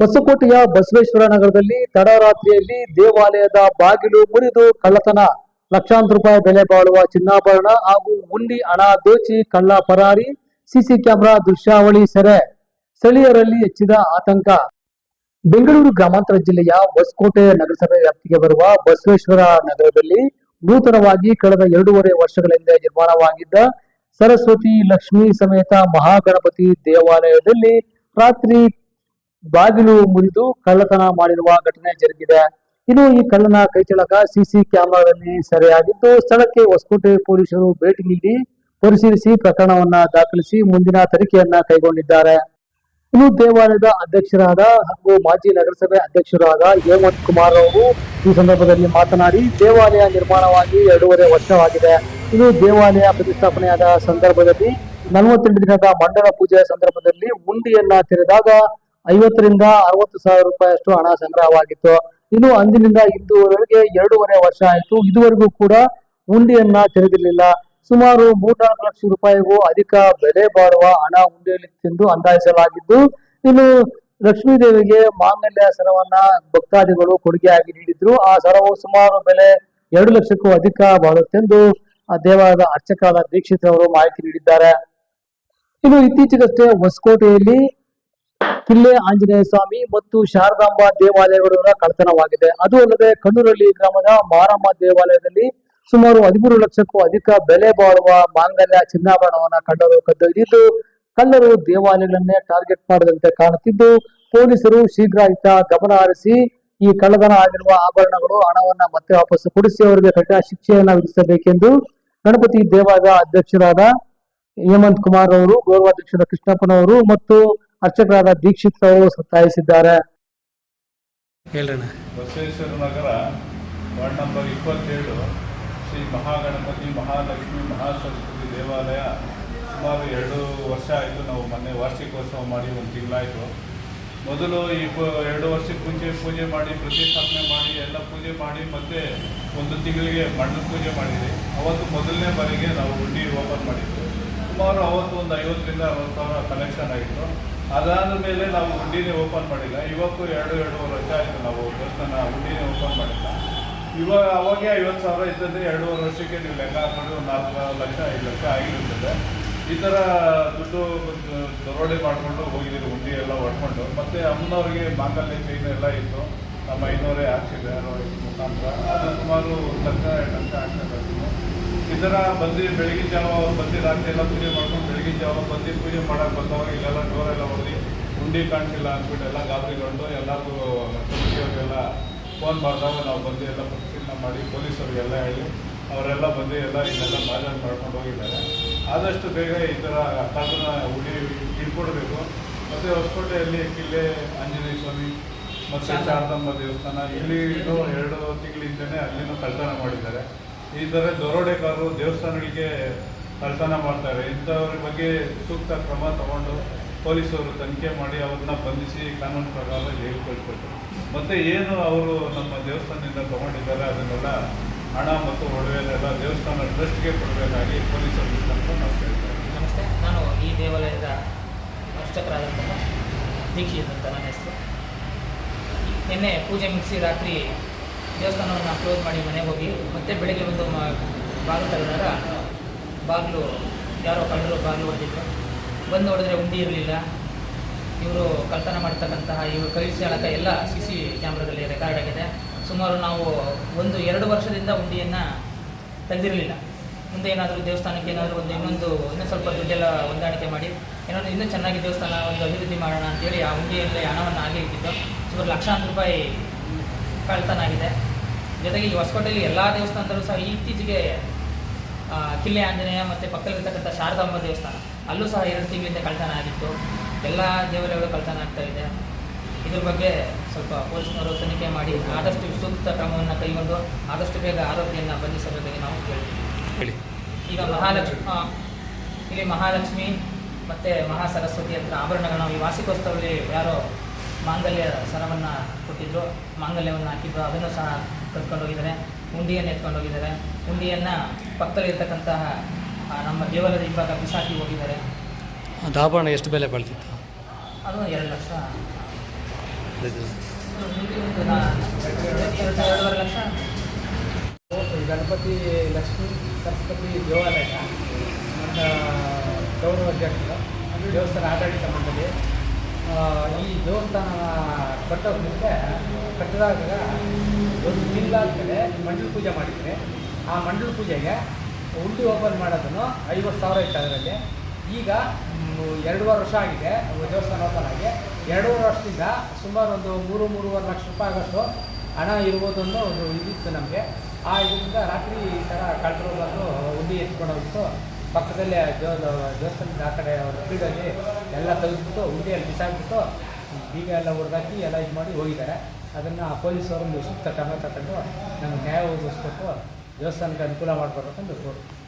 ಹೊಸಕೋಟೆಯ ಬಸವೇಶ್ವರ ನಗರದಲ್ಲಿ ತಡರಾತ್ರಿಯಲ್ಲಿ ದೇವಾಲಯದ ಬಾಗಿಲು ಮುರಿದು ಕಳ್ಳತನ. ಲಕ್ಷಾಂತರ ರೂಪಾಯಿ ಬೆಲೆ ಬಾಳುವ ಚಿನ್ನಾಭರಣ ಹಾಗೂ ಉಂಡಿ ಹಣ ದೋಚಿ ಕಳ್ಳ ಪರಾರಿ, ಸಿಸಿ ಕ್ಯಾಮೆರಾ ದೃಶ್ಯಾವಳಿ ಸೆರೆ. ಸ್ಥಳೀಯರಲ್ಲಿ ಹೆಚ್ಚಿದ ಆತಂಕ. ಬೆಂಗಳೂರು ಗ್ರಾಮಾಂತರ ಜಿಲ್ಲೆಯ ಹೊಸಕೋಟೆ ನಗರಸಭೆ ವ್ಯಾಪ್ತಿಗೆ ಬರುವ ಬಸವೇಶ್ವರ ನಗರದಲ್ಲಿ ನೂತನವಾಗಿ ಕಳೆದ ಎರಡೂವರೆ ವರ್ಷಗಳ ಹಿಂದೆ ನಿರ್ಮಾಣವಾಗಿದ್ದ ಸರಸ್ವತಿ ಲಕ್ಷ್ಮಿ ಸಮೇತ ಮಹಾಗಣಪತಿ ದೇವಾಲಯದಲ್ಲಿ ರಾತ್ರಿ ಬಾಗಿಲು ಮುರಿದು ಕಳ್ಳತನ ಮಾಡಿರುವ ಘಟನೆ ಜರುಗಿದೆ. ಇನ್ನು ಈ ಕಳ್ಳನ ಕೈಚಳಕ ಸಿಸಿ ಕ್ಯಾಮೆರಾದಲ್ಲಿ ಸೆರೆಯಾಗಿದ್ದು, ಸ್ಥಳಕ್ಕೆ ಹೊಸಕೋಟೆ ಪೊಲೀಸರು ಭೇಟಿ ನೀಡಿ ಪರಿಶೀಲಿಸಿ ಪ್ರಕರಣವನ್ನ ದಾಖಲಿಸಿ ಮುಂದಿನ ತನಿಖೆಯನ್ನ ಕೈಗೊಂಡಿದ್ದಾರೆ. ಇನ್ನು ದೇವಾಲಯದ ಅಧ್ಯಕ್ಷರಾದ ಹಾಗೂ ಮಾಜಿ ನಗರಸಭೆ ಅಧ್ಯಕ್ಷರಾದ ಹೇಮಂತ್ ಕುಮಾರ್ ಅವರು ಈ ಸಂದರ್ಭದಲ್ಲಿ ಮಾತನಾಡಿ, ದೇವಾಲಯ ನಿರ್ಮಾಣವಾಗಿ ಎರಡೂವರೆ ವರ್ಷವಾಗಿದೆ. ಇದು ದೇವಾಲಯ ಪ್ರತಿಷ್ಠಾಪನೆಯಾದ ಸಂದರ್ಭದಲ್ಲಿ ನಲವತ್ತೆಂಟು ದಿನದ ಮಂಡಲ ಪೂಜೆಯ ಸಂದರ್ಭದಲ್ಲಿ ಮುಂಡಿಯನ್ನ ತೆರೆದಾಗ ಐವತ್ತರಿಂದ ಅರವತ್ತು ಸಾವಿರ ರೂಪಾಯಿಯಷ್ಟು ಹಣ ಸಂಗ್ರಹವಾಗಿತ್ತು. ಇನ್ನು ಅಂದಿನಿಂದ ಇಂದುವರೆಗೆ ಎರಡೂವರೆ ವರ್ಷ ಆಯಿತು. ಇದುವರೆಗೂ ಕೂಡ ಉಂಡಿಯನ್ನ ತೆರೆದಿರಲಿಲ್ಲ. ಸುಮಾರು ಮೂರ್ನಾಲ್ಕು ಲಕ್ಷ ರೂಪಾಯಿಗೂ ಅಧಿಕ ಬೆಲೆ ಬಾಳುವ ಹಣ ಉಂಡೆಯಲ್ಲಿತ್ತೆಂದು ಅಂದಾಜಿಸಲಾಗಿದ್ದು, ಇನ್ನು ಲಕ್ಷ್ಮೀ ದೇವಿಗೆ ಮಾಂಗಲ್ಯ ಸರವನ್ನ ಭಕ್ತಾದಿಗಳು ಕೊಡುಗೆಯಾಗಿ ನೀಡಿದ್ರು. ಆ ಸರವು ಸುಮಾರು ಬೆಲೆ ಎರಡು ಲಕ್ಷಕ್ಕೂ ಅಧಿಕ ಬಾಳುತ್ತೆಂದು ಆ ದೇವಾಲಯದ ಅರ್ಚಕರಾದ ದೀಕ್ಷಿತ್ ಅವರು ಮಾಹಿತಿ ನೀಡಿದ್ದಾರೆ. ಇನ್ನು ಇತ್ತೀಚೆಗಷ್ಟೇ ಹೊಸಕೋಟೆಯಲ್ಲಿ ಕಿಲ್ಲೆ ಆಂಜನೇಯ ಸ್ವಾಮಿ ಮತ್ತು ಶಾರದಾಂಬ ದೇವಾಲಯಗಳ ಕಳ್ಳತನವಾಗಿದೆ. ಅದು ಅಲ್ಲದೆ ಕಣ್ಣೂರಳ್ಳಿ ಗ್ರಾಮದ ಮಾರಮ್ಮ ದೇವಾಲಯದಲ್ಲಿ ಸುಮಾರು ಹದಿಮೂರು ಲಕ್ಷಕ್ಕೂ ಅಧಿಕ ಬೆಲೆ ಬಾಳುವ ಮಾಂಗಲ್ಯ ಚಿನ್ನಾಭರಣವನ್ನ ಕಳ್ಳರು ಕದ್ದೊಯ್ದಿದ್ದು ಕಳ್ಳರು ದೇವಾಲಯಗಳನ್ನೇ ಟಾರ್ಗೆಟ್ ಮಾಡದಂತೆ ಕಾಣುತ್ತಿದ್ದು, ಪೊಲೀಸರು ಶೀಘ್ರ ಇತ್ತ ಗಮನ ಹರಿಸಿ ಈ ಕಳ್ಳತನ ಆಗಿರುವ ಆಭರಣಗಳು ಹಣವನ್ನ ಮತ್ತೆ ವಾಪಸ್ ಕೊಡಿಸಿ ಅವರಿಗೆ ಕಠಿಣ ಶಿಕ್ಷೆಯನ್ನ ವಿಧಿಸಬೇಕೆಂದು ಗಣಪತಿ ದೇವಾಲಯದ ಅಧ್ಯಕ್ಷರಾದ ಹೇಮಂತ್ ಕುಮಾರ್ ಅವರು ಗೌರವಾಧ್ಯಕ್ಷರ ಕೃಷ್ಣಪ್ಪನವರು ಮತ್ತು ಅರ್ಚಕರಾದ ದೀಕ್ಷಿತ್ ಅವರು ಸತ್ತಾಯಿಸಿದ್ದಾರೆ. ಬಸವೇಶ್ವರ ನಗರ ವಾರ್ಡ್ ನಂಬರ್ ಇಪ್ಪತ್ತೇಳು ಶ್ರೀ ಮಹಾಗಣಪತಿ ಮಹಾಲಕ್ಷ್ಮಿ ಮಹಾಸರಸ್ವತಿ ದೇವಾಲಯ. ಸುಮಾರು ಎರಡು ವರ್ಷ ಆಯಿತು ನಾವು ಮೊನ್ನೆ ವಾರ್ಷಿಕೋತ್ಸವ ಮಾಡಿ ಒಂದು ತಿಂಗಳಾಯಿತು. ಮೊದಲು ಈ ಪ- ಎರಡು ವರ್ಷಕ್ಕೆ ಮುಂಚೆ ಪೂಜೆ ಮಾಡಿ ಪ್ರತಿಷ್ಠಾಪನೆ ಮಾಡಿ ಎಲ್ಲ ಪೂಜೆ ಮಾಡಿ ಮತ್ತೆ ಒಂದು ತಿಂಗಳಿಗೆ ಮಣ್ಣು ಪೂಜೆ ಮಾಡಿದ್ವಿ. ಅವತ್ತು ಮೊದಲನೇ ಬಾರಿಗೆ ನಾವು ಹುಂಡಿ ಓಪನ್ ಮಾಡಿದ್ವಿ. ಸುಮಾರು ಅವತ್ತು ಒಂದು ಐವತ್ತರಿಂದ ಅರವತ್ತು ಸಾವಿರ ಕಲೆಕ್ಷನ್ ಆಗಿತ್ತು. ಅದಾದ ಮೇಲೆ ನಾವು ಹುಂಡಿನೇ ಓಪನ್ ಮಾಡಿಲ್ಲ. ಇವತ್ತು ಎರಡು, ಎರಡೂವರೆ ವರ್ಷ ಆಯಿತು ನಾವು ದೇವಸ್ಥಾನ ಹುಂಡಿನೇ ಓಪನ್ ಮಾಡಿಲ್ಲ. ಇವಾಗ, ಅವಾಗೆ ಐವತ್ತು ಸಾವಿರ ಇದ್ದಂದರೆ ಎರಡೂವರೆ ವರ್ಷಕ್ಕೆ ನೀವು ಲೆಕ್ಕ ಹಾಕೊಂಡು ನಾಲ್ಕು ಲಕ್ಷ, ಐದು ಲಕ್ಷ ಆಗಿರುತ್ತದೆ ಈ ಥರ ದುಡ್ಡು ದರೋಡೆ ಮಾಡಿಕೊಂಡು ಹೋಗಿದ್ದೀರಿ ಹುಂಡಿ ಎಲ್ಲ ಹೊಡ್ಕೊಂಡು. ಮತ್ತು ಅಮ್ಮನವ್ರಿಗೆ ಮಾಂಗಲ್ಯ ಚೈನ್ ಎಲ್ಲ ಇತ್ತು. ನಮ್ಮ ಐನೂರೇ ಹಾಕ್ಸಿದೆ ಮುಖಾಂತರ. ಅದು ಸುಮಾರು ಒಂದು ಲಕ್ಷ, ಎರಡು ಲಕ್ಷ ಆಗ್ತದೆ ಥರ ಬಂದು ಬೆಳಗಿನ ಜಾವ ಅವ್ರು ಬಂದು, ರಾತ್ರಿ ಎಲ್ಲ ಪೂಜೆ ಮಾಡ್ಕೊಂಡು ಬೆಳಗಿನ ಜಾವ ಬಂದು ಪೂಜೆ ಮಾಡೋಕ್ಕೆ ಬಂದವಾಗ ಇಲ್ಲೆಲ್ಲ ಡೋರೆಲ್ಲ ಹೊಡೆದು ಹುಂಡಿ ಕಾಣಿಸಿಲ್ಲ ಅಂದ್ಬಿಟ್ಟು ಎಲ್ಲ ಗಾಬರಿಗೊಂಡು ಎಲ್ಲರಿಗೂ ಕಮಿಟಿಯವರಿಗೆಲ್ಲ ಫೋನ್ ಮಾಡಿದಾಗ ನಾವು ಬಂದು ಎಲ್ಲ ಪರಿಶೀಲನೆ ಮಾಡಿ ಪೊಲೀಸರಿಗೆಲ್ಲ ಹೇಳಿ ಅವರೆಲ್ಲ ಬಂದು ಎಲ್ಲ ಇದೆಲ್ಲ ಮಾಜಾನ್ ಮಾಡ್ಕೊಂಡು ಹೋಗಿದ್ದಾರೆ. ಆದಷ್ಟು ಬೇಗ ಈ ಥರ ಕಳ್ಳನ ಹುಡಿ ಹಿಡ್ಕೊಡ್ಬೇಕು. ಮತ್ತು ಹೊಸಕೋಟೆಯಲ್ಲಿ ಕಿಲ್ಲೆ, ಆಂಜನೇಯ ಸ್ವಾಮಿ ಮತ್ತು ಶಾರದಾಂಬ ದೇವಸ್ಥಾನ, ಇಲ್ಲಿ ಎರಡು ತಿಂಗಳಿಂದನೇ ಅಲ್ಲಿನೂ ಕಳ್ತನ ಮಾಡಿದ್ದಾರೆ. ಈ ಥರ ದರೋಡೆಕಾರರು ದೇವಸ್ಥಾನಗಳಿಗೆ ಕಳ್ತನ ಮಾಡ್ತಾರೆ. ಇಂಥವ್ರ ಬಗ್ಗೆ ಸೂಕ್ತ ಕ್ರಮ ತಗೊಂಡು ಪೊಲೀಸರು ತನಿಖೆ ಮಾಡಿ ಅವ್ರನ್ನ ಬಂಧಿಸಿ ಕಾನೂನು ಪ್ರಕಾರ ಜೈಲು ಕಳಿಸ್ಬೇಕು. ಮತ್ತು ಏನು ಅವರು ನಮ್ಮ ದೇವಸ್ಥಾನದಿಂದ ತಗೊಂಡಿದ್ದಾರೆ ಅದನ್ನೆಲ್ಲ ಹಣ ಮತ್ತು ಒಡವೆನೆಲ್ಲ ದೇವಸ್ಥಾನ ಟ್ರಸ್ಟ್ಗೆ ಕೊಡಬೇಕಾಗಿ ಪೊಲೀಸರು ಅಂತ ನಾವು ಕೇಳ್ತೇವೆ ನಮಸ್ತೆ. ನಾನು ಈ ದೇವಾಲಯದ ಅರ್ಚಕರಾದಂತಹ ದೀಕ್ಷಿತ ನನ್ನ ಹೆಸರು. ನಿನ್ನೆ ಪೂಜೆ ಮುಗಿಸಿ ರಾತ್ರಿ ದೇವಸ್ಥಾನವನ್ನು ಕ್ಲೋಸ್ ಮಾಡಿ ಮನೆಗೆ ಹೋಗಿ, ಮತ್ತೆ ಬೆಳಗ್ಗೆ ಒಂದು ಬಾಗಿಲು ತೆಗೆದಾಗ ಬಾಗಿಲು ಯಾರೋ ಕಳ್ಳರು ಬಾಗಿಲು ಹೊಡೆದಿದ್ರು. ಬಂದು ನೋಡಿದ್ರೆ ಉಂಡಿ ಇರಲಿಲ್ಲ. ಇವರು ಕಳ್ತನ ಮಾಡ್ತಕ್ಕಂತಹ ಇವರು ಕೈ ಚಾಲಕ ಎಲ್ಲ ಸಿ ಸಿ ಕ್ಯಾಮ್ರಾದಲ್ಲಿ ರೆಕಾರ್ಡ್ ಆಗಿದೆ. ಸುಮಾರು ನಾವು ಒಂದು ಎರಡು ವರ್ಷದಿಂದ ಉಂಡಿಯನ್ನು ತೆಗೆದಿರಲಿಲ್ಲ. ಮುಂದೆ ಏನಾದರೂ ದೇವಸ್ಥಾನಕ್ಕೆ ಏನಾದರೂ ಒಂದು ಇನ್ನೊಂದು, ಇನ್ನೂ ಸ್ವಲ್ಪ ದುಡ್ಡೆಲ್ಲ ಹೊಂದಾಣಿಕೆ ಮಾಡಿ, ಏನಾದರೂ ಇನ್ನೂ ಚೆನ್ನಾಗಿ ದೇವಸ್ಥಾನ ಒಂದು ಅಭಿವೃದ್ಧಿ ಮಾಡೋಣ ಅಂತೇಳಿ ಆ ಹುಂಡಿಯಲ್ಲಿ ಹಣವನ್ನು ಆಗಿ ಇಟ್ಟಿದ್ದು. ಸುಮಾರು ಲಕ್ಷಾಂತರ ರೂಪಾಯಿ ಕಳ್ತನ ಆಗಿದೆ. ಜೊತೆಗೆ ಈ ಹೊಸಕೋಟೆಯಲ್ಲಿ ಎಲ್ಲ ದೇವಸ್ಥಾನದಲ್ಲೂ ಸಹ ಇತ್ತೀಚೆಗೆ ಕಿಲ್ಲೆ ಆಂಜನೇಯ ಮತ್ತು ಪಕ್ಕದಲ್ಲಿರ್ತಕ್ಕಂಥ ಶಾರದಾಂಬ ದೇವಸ್ಥಾನ ಅಲ್ಲೂ ಸಹ ಎರಡು ತಿಂಗಳಿಂದ ಕಳ್ತನ ಆಗಿತ್ತು. ಎಲ್ಲ ದೇವಾಲಯಗಳು ಕಳ್ತನ ಆಗ್ತಾ ಇದೆ. ಇದ್ರ ಬಗ್ಗೆ ಸ್ವಲ್ಪ ಪೊಲೀಸ್ನವರು ತನಿಖೆ ಮಾಡಿ ಆದಷ್ಟು ಸೂಕ್ತ ಕ್ರಮವನ್ನು ಕೈಗೊಂಡು ಆದಷ್ಟು ಬೇಗ ಆರೋಪಿಯನ್ನು ಬಂಧಿಸಬೇಕಾಗಿ ನಾವು ಕೇಳ್ತೀವಿ. ಈಗ ಮಹಾಲಕ್ಷ್ಮಿ ಇಲ್ಲಿ ಮಹಾಲಕ್ಷ್ಮಿ ಮತ್ತು ಮಹಾ ಸರಸ್ವತಿ ಹತ್ರ ಆಭರಣಗಳನ್ನು ಈ ವಾರ್ಷಿಕೋತ್ಸವದಲ್ಲಿ ಯಾರೋ ಮಾಂಗಲ್ಯ ಸರವನ್ನು ಕೊಟ್ಟಿದ್ರು. ಮಾಂಗಲ್ಯವನ್ನು ಹಾಕಿದ್ರು. ಅದನ್ನು ಸಹ ಕರ್ಕೊಂಡೋಗಿದ್ದಾರೆ. ಹುಂಡಿಯನ್ನು ಎತ್ಕೊಂಡೋಗಿದ್ದಾರೆ. ಎತ್ಕೊಂಡು ಹೋಗಿದ್ದಾರೆ ಹುಂಡಿಯನ್ನು ಪಕ್ಕದಲ್ಲಿರ್ತಕ್ಕಂತಹ ನಮ್ಮ ದೇವಾಲಯದ ಇಬ್ಬಾಗ ಬಿಸಾಕಿ ಹೋಗಿದ್ದಾರೆ. ಅದು ಆಭರಣ ಎಷ್ಟು ಬೆಲೆ ಬಾಳ್ತಿತ್ತು? ಅದು ಎರಡು ಲಕ್ಷ. ಎರಡೂವರೆ ಲಕ್ಷ. ಗಣಪತಿ ಲಕ್ಷ್ಮೀ ಸರಸ್ವತಿ ದೇವಾಲಯ ನನ್ನ ಗೌರವ ಅಧ್ಯಕ್ಷರು ದೇವಸ್ಥಾನ ಆಡಳಿತ ಮಂಡಳಿ. ಈ ದೇವಸ್ಥಾನ ಕಟ್ಟೋ ಮುಂಚೆ ಕಟ್ಟಿದಾಗ ಒಂದು ತಿಂಗಳಾದ ಕಡೆ ಮಂಡಲ ಪೂಜೆ ಮಾಡಿದರೆ ಆ ಮಂಡಲ ಪೂಜೆಗೆ ಉಂಡಿ ಓಪನ್ ಮಾಡೋದನ್ನು ಐವತ್ತು ಸಾವಿರ ಇತ್ತು ಅದರಲ್ಲಿ. ಈಗ ಎರಡೂವರೆ ವರ್ಷ ಆಗಿದೆ ದೇವಸ್ಥಾನ ಓಪನ್ ಆಗಿ. ಎರಡೂವರೆ ವರ್ಷದಿಂದ ಸುಮಾರು ಒಂದು ಮೂರು, ಮೂರುವರೆ ಲಕ್ಷ ರೂಪಾಯಿ ಆಗೋಷ್ಟು ಹಣ ಇರ್ಬೋದು ಅನ್ನೋ ಒಂದು ಇದಿತ್ತು ನಮಗೆ. ಆ ಇದರಿಂದ ರಾತ್ರಿ ಈ ಥರ ಕಳ್ಳರು ಬಂದು ಉಂಡಿ ಎತ್ಕೊಂಡು ಹೋಗ್ಬಿಟ್ಟು ಪಕ್ಕದಲ್ಲೇ ದೇವ ದೇವಸ್ಥಾನದ ಆ ಕಡೆ ಅವ್ರ ಫೀಲ್ಡಲ್ಲಿ ಎಲ್ಲ ತೆಗೆದ್ಬಿಟ್ಟು ಉಂಡಿಯಲ್ಲಿ ಬಿಸಾಕ್ಬಿಟ್ಟು ಬೀಗ ಎಲ್ಲ ಹೊಡೆದಾಕಿ ಎಲ್ಲ ಇದು ಮಾಡಿ ಹೋಗಿದ್ದಾರೆ. ಅದನ್ನು ಪೊಲೀಸವರು ಒಂದು ಸೂಕ್ತ ಕ್ರಮ ತಗೊಂಡು ನಮಗೆ ನ್ಯಾಯ ಒದಗಿಸ್ಬೇಕು. ದೇವಸ್ಥಾನಕ್ಕೆ ಅನುಕೂಲ ಮಾಡಿಕೊಡ್ಬೇಕಂದು ಕೋರ್ತು